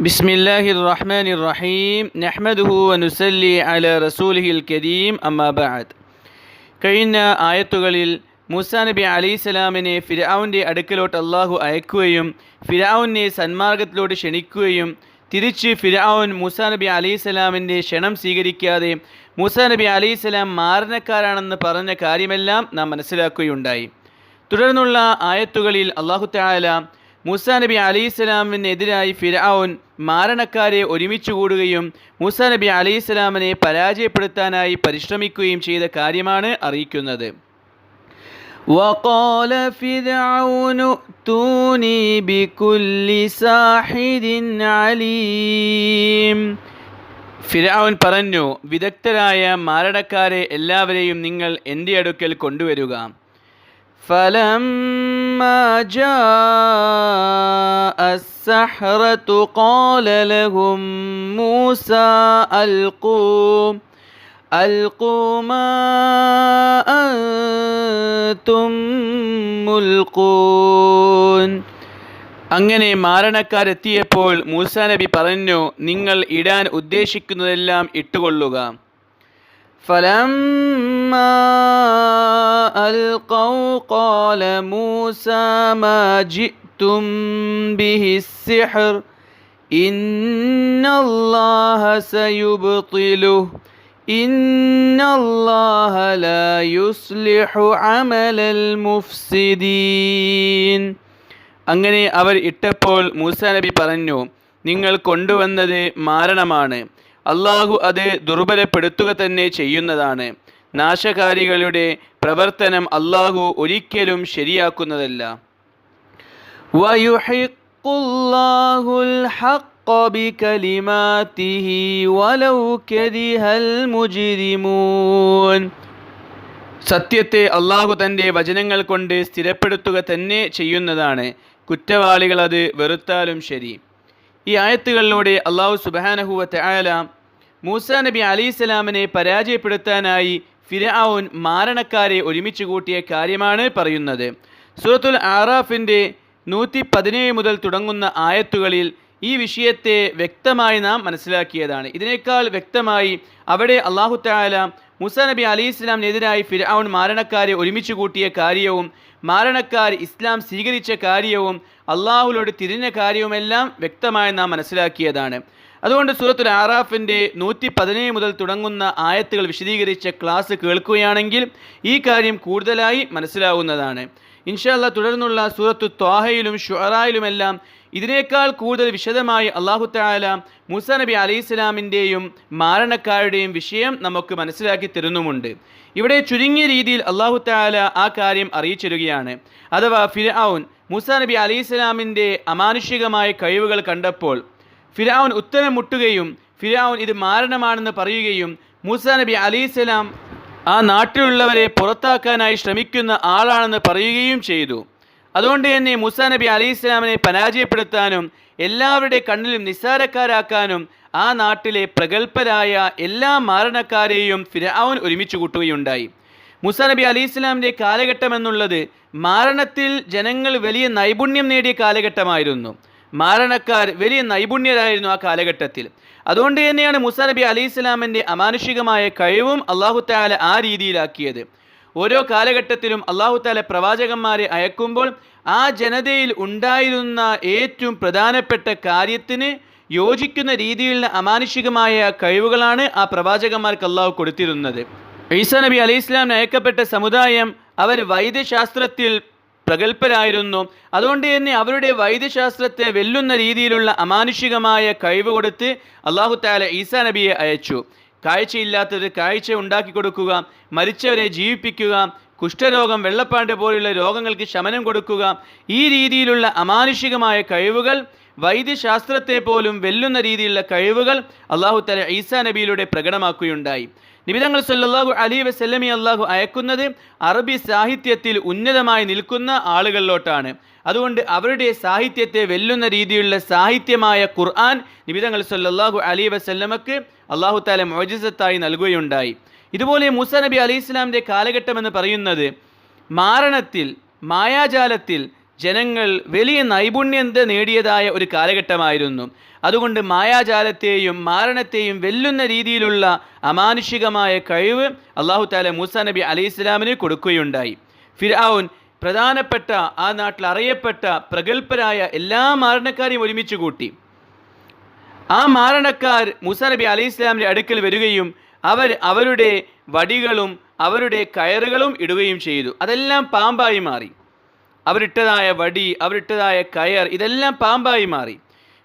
بسم الله الرحمن الرحيم نحمده ونسلي على رسوله الكريم أما بعد കഴിഞ്ഞ ആയത്തുകളിൽ മൂസാ നബി അലൈഹിസ്സലാമിനെ ഫിരാവുൻ്റെ അടുക്കലോട്ട് അള്ളാഹു അയക്കുകയും ഫിരാവുനെ സന്മാർഗത്തിലോട്ട് ക്ഷണിക്കുകയും തിരിച്ച് ഫിരാവുൻ മൂസാ നബി അലൈഹിസ്സലാമിൻ്റെ ക്ഷണം സ്വീകരിക്കാതെ മൂസാ നബി അലൈഹിസ്സലാം മാരണക്കാരാണെന്ന് പറഞ്ഞ കാര്യമെല്ലാം നാം മനസ്സിലാക്കുകയുണ്ടായി തുടർന്നുള്ള ആയത്തുകളിൽ അള്ളാഹു താല മൂസാ നബി അലൈഹിസ്സലാമിനെതിരായി ഫിരാവുൻ മാരണക്കാരെ ഒരുമിച്ച് കൂടുകയും മൂസാ നബി അലൈഹിസ്സലാമിനെ പരാജയപ്പെടുത്താനായി പരിശ്രമിക്കുകയും ചെയ്ത കാര്യമാണ് അറിയിക്കുന്നത് وقال فرعون ائتوني بكل ساحر عليم ഫിരാവൻ പറഞ്ഞു വിദഗ്ധരായ മാരണക്കാരെ എല്ലാവരെയും നിങ്ങൾ എൻ്റെ അടുക്കൽ കൊണ്ടുവരിക فلما جاء السحرة قال لهم موسى ألقوا ألقوا ما أنتم ملقون അങ്ങനെ മാരണക്കാരെത്തിയപ്പോൾ മൂസാ നബി പറഞ്ഞു നിങ്ങൾ ഇടാൻ ഉദ്ദേശിക്കുന്നതെല്ലാം ഇട്ടുകൊള്ളുക فلما ألقوا قال موسى ما جئتم به السحر إن الله سيبطله إن الله لا يصلح عمل المفسدين അങ്ങനെ അവർ ഇട്ടപ്പോൾ മൂസാ നബി പറഞ്ഞു നിങ്ങൾ കൊണ്ടുവന്നത് മാരണമാണ് അള്ളാഹു അത് ദുർബലപ്പെടുത്തുക തന്നെ ചെയ്യുന്നതാണ് നാശകാരികളുടെ പ്രവർത്തനം അള്ളാഹു ഒരിക്കലും ശരിയാക്കുന്നതല്ല. സത്യത്തെ അള്ളാഹു തന്റെ വചനങ്ങൾ കൊണ്ട് സ്ഥിരപ്പെടുത്തുക തന്നെ ചെയ്യുന്നതാണ്. കുറ്റവാളികൾ അത് വെറുത്താലും ശരി. ഈ ആയത്തുകളിലൂടെ അള്ളാഹു സുബാനഹുവ തയാല മൂസ നബി അലി സ്വലാമിനെ പരാജയപ്പെടുത്താനായി ഫിരഔൻ മാരണക്കാരെ ഒരുമിച്ച് കൂട്ടിയ കാര്യമാണ് പറയുന്നത്. സൂറത്തുൽ ആറാഫിന്റെ നൂറ്റി പതിനേഴ് മുതൽ തുടങ്ങുന്ന ആയത്തുകളിൽ ഈ വിഷയത്തെ വ്യക്തമായി നാം മനസ്സിലാക്കിയതാണ്. ഇതിനേക്കാൾ വ്യക്തമായി അവിടെ അള്ളാഹു താല മുസാ നബി അലി ഇസ്ലാമിനെതിരായി ഫിരൌൻ മാരണക്കാരെ ഒരുമിച്ച് കൂട്ടിയ കാര്യവും മാരണക്കാർ ഇസ്ലാം സ്വീകരിച്ച കാര്യവും അള്ളാഹുലോട് തിരിഞ്ഞ കാര്യവുമെല്ലാം വ്യക്തമായി നാം മനസ്സിലാക്കിയതാണ്. അതുകൊണ്ട് സൂറത്തുൽ ആറാഫിന്റെ നൂറ്റി പതിനേഴ് മുതൽ തുടങ്ങുന്ന ആയത്തുകൾ വിശദീകരിച്ച ക്ലാസ് കേൾക്കുകയാണെങ്കിൽ ഈ കാര്യം കൂടുതലായി മനസ്സിലാവുന്നതാണ്. ഇൻഷാല്ല തുടർന്നുള്ള സൂറത്തു ത്വാഹയിലും ഷുഹറായിലുമെല്ലാം ഇതിനേക്കാൾ കൂടുതൽ വിശദമായി അള്ളാഹു താല മൂസ നബി അലൈഹി സ്വലാമിന്റെയും മാരണക്കാരുടെയും വിഷയം നമുക്ക് മനസ്സിലാക്കി തരുന്നുമുണ്ട്. ഇവിടെ ചുരുങ്ങിയ രീതിയിൽ അള്ളാഹു താല ആ കാര്യം അറിയിച്ചിരുകയാണ്. അഥവാ ഫിർ ഔൻ മൂസ നബി അലൈഹി സ്വലാമിന്റെ അമാനുഷികമായ കഴിവുകൾ കണ്ടപ്പോൾ ഫിരൗൻ ഉത്തരം മുട്ടുകയും ഫിരാവൻ ഇത് മാരണമാണെന്ന് പറയുകയും മൂസ നബി അലിസ്ലാം ആ നാട്ടിലുള്ളവരെ പുറത്താക്കാനായി ശ്രമിക്കുന്ന ആളാണെന്ന് പറയുകയും ചെയ്തു. അതുകൊണ്ട് തന്നെ മൂസ നബി അലിസ്ലാമിനെ പരാജയപ്പെടുത്താനും എല്ലാവരുടെ കണ്ണിലും നിസ്സാരക്കാരാക്കാനും ആ നാട്ടിലെ പ്രഗത്ഭരായ എല്ലാ മാരണക്കാരെയും ഫിരാവൻ ഒരുമിച്ച് കൂട്ടുകയുണ്ടായി. മൂസ നബി അലി ഇസ്ലാമിന്റെ കാലഘട്ടം എന്നുള്ളത് മാരണത്തിൽ ജനങ്ങൾ വലിയ നൈപുണ്യം നേടിയ കാലഘട്ടമായിരുന്നു. മാരണക്കാർ വലിയ നൈപുണ്യരായിരുന്നു ആ കാലഘട്ടത്തിൽ. അതുകൊണ്ട് തന്നെയാണ് മുസാ നബി അലി ഇസ്ലാമിന്റെ അമാനുഷികമായ കഴിവും അള്ളാഹു താല ആ രീതിയിലാക്കിയത്. ഓരോ കാലഘട്ടത്തിലും അള്ളാഹു താല പ്രവാചകന്മാരെ അയക്കുമ്പോൾ ആ ജനതയിൽ ഉണ്ടായിരുന്ന ഏറ്റവും പ്രധാനപ്പെട്ട കാര്യത്തിന് യോജിക്കുന്ന രീതിയിലുള്ള അമാനുഷികമായ കഴിവുകളാണ് ആ പ്രവാചകന്മാർക്ക് അള്ളാഹു കൊടുത്തിരുന്നത്. ഈസാ നബി അലൈഹി ഇസ്ലാമിന് അയക്കപ്പെട്ട സമുദായം അവർ വൈദ്യശാസ്ത്രത്തിൽ പ്രഗത്ഭരായിരുന്നു. അതുകൊണ്ട് തന്നെ അവരുടെ വൈദ്യശാസ്ത്രത്തെ വെല്ലുന്ന രീതിയിലുള്ള അമാനുഷികമായ കഴിവ് കൊടുത്ത് അള്ളാഹു താല ഈസാ നബിയെ അയച്ചു. കാഴ്ചയില്ലാത്തത് കാഴ്ച ഉണ്ടാക്കി കൊടുക്കുക മരിച്ചവരെ ജീവിപ്പിക്കുക കുഷ്ഠരോഗം വെള്ളപ്പാണ്ട് പോലുള്ള രോഗങ്ങൾക്ക് ശമനം കൊടുക്കുക ഈ രീതിയിലുള്ള അമാനുഷികമായ കഴിവുകൾ വൈദ്യശാസ്ത്രത്തെ പോലും വെല്ലുന്ന രീതിയിലുള്ള കഴിവുകൾ അള്ളാഹു തല ഈസാ നബിയിലൂടെ പ്രകടമാക്കുകയുണ്ടായി. നിബിതങ്ങൾ സല്ലാഹു അലി വസല്ലമി അള്ളാഹു അയക്കുന്നത് അറബി സാഹിത്യത്തിൽ ഉന്നതമായി നിൽക്കുന്ന ആളുകളിലോട്ടാണ്. അതുകൊണ്ട് അവരുടെ സാഹിത്യത്തെ വെല്ലുന്ന രീതിയിലുള്ള സാഹിത്യമായ ഖുർആൻ നിബിതങ്ങൾ സല്ലാഹു അലി വസല്ലമക്ക് അള്ളാഹു താല മോജിസത്തായി നൽകുകയുണ്ടായി. ഇതുപോലെ മൂസ നബി അലി ഇസ്ലാമിന്റെ കാലഘട്ടം എന്ന് പറയുന്നത് മാരണത്തിൽ മായാജാലത്തിൽ ജനങ്ങൾ വലിയ നൈപുണ്യത നേടിയതായ ഒരു കാലഘട്ടമായിരുന്നു. അതുകൊണ്ട് മായാജാലത്തെയും മാരണത്തെയും വെല്ലുന്ന രീതിയിലുള്ള അമാനുഷികമായ കഴിവ് അള്ളാഹു താല മൂസ നബി അലൈഹി ഇസ്ലാമിന് കൊടുക്കുകയുണ്ടായി. ഫിർആൻ പ്രധാനപ്പെട്ട ആ നാട്ടിൽ അറിയപ്പെട്ട പ്രഗത്ഭരായ എല്ലാ മാരണക്കാരെയും ഒരുമിച്ച് കൂട്ടി. ആ മാരണക്കാർ മൂസ നബി അലൈഹി ഇസ്ലാമിന്റെ അടുക്കൽ വരികയും അവർ അവരുടെ വടികളും അവരുടെ കയറുകളും ഇടുകയും ചെയ്തു. അതെല്ലാം പാമ്പായി മാറി. അവരിട്ടതായ വടി അവരിട്ടതായ കയർ ഇതെല്ലാം പാമ്പായി മാറി.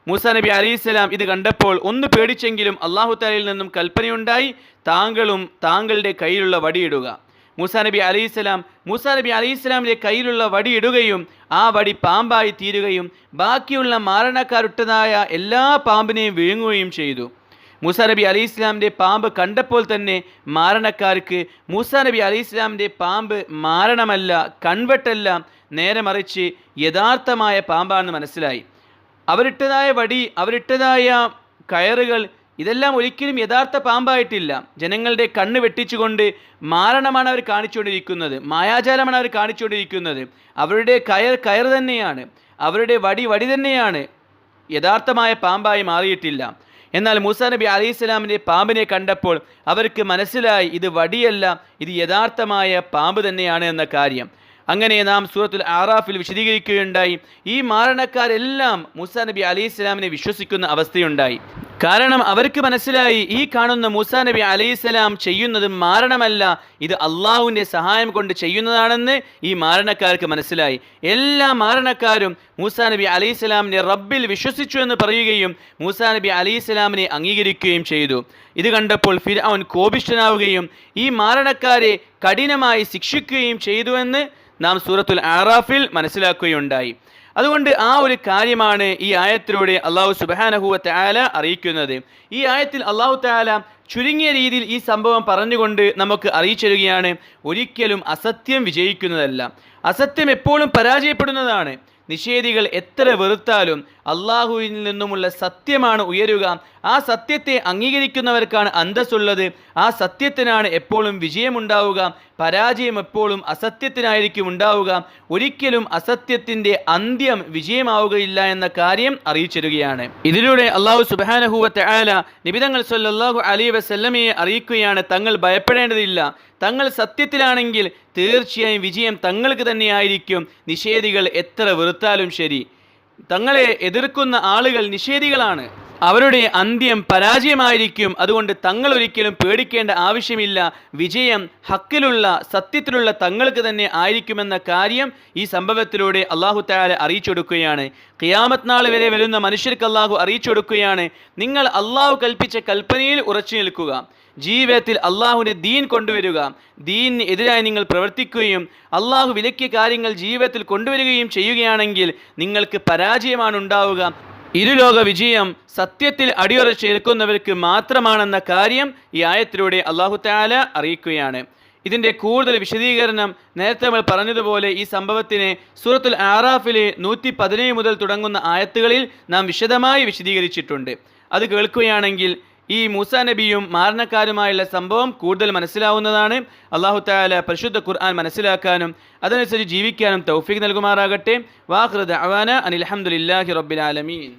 മൂസ നബി അലൈഹിസ്സലാം ഇത് കണ്ടപ്പോൾ ഒന്ന് പേടിച്ചെങ്കിലും അള്ളാഹു തലയിൽ നിന്നും കൽപ്പനയുണ്ടായി താങ്കളും താങ്കളുടെ കയ്യിലുള്ള വടിയിടുക മൂസ നബി അലൈഹിസ്സലാം മൂസ നബി അലൈഹിസ്സലാമിന്റെ കയ്യിലുള്ള വടി ഇടുകയും ആ വടി പാമ്പായി തീരുകയും ബാക്കിയുള്ള മാരണക്കാരുട്ടതായ എല്ലാ പാമ്പിനെയും വിഴുങ്ങുകയും ചെയ്തു. മൂസ നബി അലി ഇസ്ലാമിന്റെ പാമ്പ് കണ്ടപ്പോൾ തന്നെ മാരണക്കാർക്ക് മൂസ നബി അലി ഇസ്ലാമിന്റെ പാമ്പ് മാരണമല്ല കൺവെട്ടല്ല നേരെ മറിച്ച് യഥാർത്ഥമായ പാമ്പാണെന്ന് മനസ്സിലായി. അവരിട്ടതായ വടി അവരിട്ടതായ കയറുകൾ ഇതെല്ലാം ഒരിക്കലും യഥാർത്ഥ പാമ്പായിട്ടില്ല. ജനങ്ങളുടെ കണ്ണ് വെട്ടിച്ചുകൊണ്ട് മാരണമാണ് അവർ കാണിച്ചുകൊണ്ടിരിക്കുന്നത്. മായാജാലമാണ് അവർ കാണിച്ചുകൊണ്ടിരിക്കുന്നത്. അവരുടെ കയർ കയർ തന്നെയാണ്. അവരുടെ വടി വടി തന്നെയാണ്. യഥാർത്ഥമായ പാമ്പായി മാറിയിട്ടില്ല. എന്നാൽ മൂസ നബി അലൈഹി സ്വലാമിന്റെ പാമ്പിനെ കണ്ടപ്പോൾ അവർക്ക് മനസ്സിലായി ഇത് വടിയല്ല ഇത് യഥാർത്ഥമായ പാമ്പ് തന്നെയാണ് എന്ന കാര്യം. അങ്ങനെ നാം സൂറത്തുൽ ആറാഫിൽ വിശദീകരിക്കുകയുണ്ടായി. ഈ മാരണക്കാരെല്ലാം മൂസ നബി അലൈഹി സ്വലാമിനെ വിശ്വസിക്കുന്ന അവസ്ഥയുണ്ടായി. കാരണം അവർക്ക് മനസ്സിലായി ഈ കാണുന്ന മൂസ നബി അലൈഹി സ്വലാം ചെയ്യുന്നത് മാരണമല്ല. ഇത് അള്ളാഹുവിന്റെ സഹായം കൊണ്ട് ചെയ്യുന്നതാണെന്ന് ഈ മാരണക്കാർക്ക് മനസ്സിലായി. എല്ലാ മാരണക്കാരും മൂസ നബി അലൈഹി സ്വലാമിനെ റബ്ബിൽ വിശ്വസിച്ചു എന്ന് പറയുകയും മൂസ നബി അലൈഹി സ്വലാമിനെ അംഗീകരിക്കുകയും ചെയ്തു. ഇത് കണ്ടപ്പോൾ ഫിർ അവൻ കോപിഷ്ഠനാവുകയും ഈ മാരണക്കാരെ കഠിനമായി ശിക്ഷിക്കുകയും ചെയ്തുവെന്ന് നാം സൂറത്തുൽ ആറാഫിൽ മനസ്സിലാക്കുകയുണ്ടായി. അതുകൊണ്ട് ആ ഒരു കാര്യമാണ് ഈ ആയത്തിലൂടെ അള്ളാഹു സുബാനഹുവ തയാല അറിയിക്കുന്നത്. ഈ ആയത്തിൽ അള്ളാഹു താല ചുരുങ്ങിയ രീതിയിൽ ഈ സംഭവം പറഞ്ഞുകൊണ്ട് നമുക്ക് അറിയിച്ചിരുകയാണ് ഒരിക്കലും അസത്യം വിജയിക്കുന്നതല്ല. അസത്യം എപ്പോഴും പരാജയപ്പെടുന്നതാണ്. നിഷേധികൾ എത്ര വെറുത്താലും അള്ളാഹുവിൽ നിന്നുമുള്ള സത്യമാണ് ഉയരുക. ആ സത്യത്തെ അംഗീകരിക്കുന്നവർക്കാണ് അന്തസ്സുള്ളത്. ആ സത്യത്തിനാണ് എപ്പോഴും വിജയമുണ്ടാവുക. പരാജയം എപ്പോഴും അസത്യത്തിനായിരിക്കും ഉണ്ടാവുക. ഒരിക്കലും അസത്യത്തിന്റെ അന്ത്യം വിജയമാവുകയില്ല എന്ന കാര്യം അറിയിച്ചിരുകയാണ് ഇതിലൂടെ അള്ളാഹു സുബാനഹുവത്തെ ആല നിബിതങ്ങൾ സല്ലാഹു അലി വസല്ലമയെ അറിയിക്കുകയാണ്. തങ്ങൾ ഭയപ്പെടേണ്ടതില്ല. തങ്ങൾ സത്യത്തിലാണെങ്കിൽ തീർച്ചയായും വിജയം തങ്ങൾക്ക് തന്നെയായിരിക്കും. നിഷേധികൾ എത്ര വെറുത്താലും ശരി. തങ്ങളെ എതിർക്കുന്ന ആളുകൾ നിഷേധികളാണ്. അവരുടെ അന്ത്യം പരാജയമായിരിക്കും. അതുകൊണ്ട് തങ്ങൾ ഒരിക്കലും പേടിക്കേണ്ട ആവശ്യമില്ല. വിജയം ഹക്കിലുള്ള സത്യത്തിലുള്ള തങ്ങൾക്ക് തന്നെ ആയിരിക്കുമെന്ന കാര്യം ഈ സംഭവത്തിലൂടെ അള്ളാഹു താല അറിയിച്ചു കൊടുക്കുകയാണ് ഖിയാമത് നാൾ വരെ വരുന്ന മനുഷ്യർക്ക് അള്ളാഹു അറിയിച്ചു കൊടുക്കുകയാണ് നിങ്ങൾ അള്ളാഹു കൽപ്പിച്ച കൽപ്പനയിൽ ഉറച്ചു നിൽക്കുക. ജീവിതത്തിൽ അള്ളാഹുവിന്റെ ദീൻ കൊണ്ടുവരിക. ദീനിന് എതിരായി നിങ്ങൾ പ്രവർത്തിക്കുകയും അള്ളാഹു വിലക്കിയ കാര്യങ്ങൾ ജീവിതത്തിൽ കൊണ്ടുവരികയും ചെയ്യുകയാണെങ്കിൽ നിങ്ങൾക്ക് പരാജയമാണ് ഉണ്ടാവുക. ഇരുലോക വിജയം സത്യത്തിൽ അടിയുറച്ച് നിൽക്കുന്നവർക്ക് മാത്രമാണെന്ന കാര്യം ഈ ആയത്തിലൂടെ അള്ളാഹു താല അറിയിക്കുകയാണ്. ഇതിന്റെ കൂടുതൽ വിശദീകരണം നേരത്തെ നമ്മൾ പറഞ്ഞതുപോലെ ഈ സംഭവത്തിനെ സൂറത്തുൽ ആറാഫിലെ നൂറ്റി പതിനേഴ് മുതൽ തുടങ്ങുന്ന ആയത്തുകളിൽ നാം വിശദമായി വിശദീകരിച്ചിട്ടുണ്ട്. അത് കേൾക്കുകയാണെങ്കിൽ ഈ മൂസ നബിയും മാരണക്കാരുമായുള്ള സംഭവം കൂടുതൽ മനസ്സിലാവുന്നതാണ്. അള്ളാഹു താല പരിശുദ്ധ ഖുർആൻ മനസ്സിലാക്കാനും അതനുസരിച്ച് ജീവിക്കാനും തൗഫീഖ് നൽകുമാറാകട്ടെ. വാഹൃദ് അവാന റബ്ബിൽ ആലമീൻ.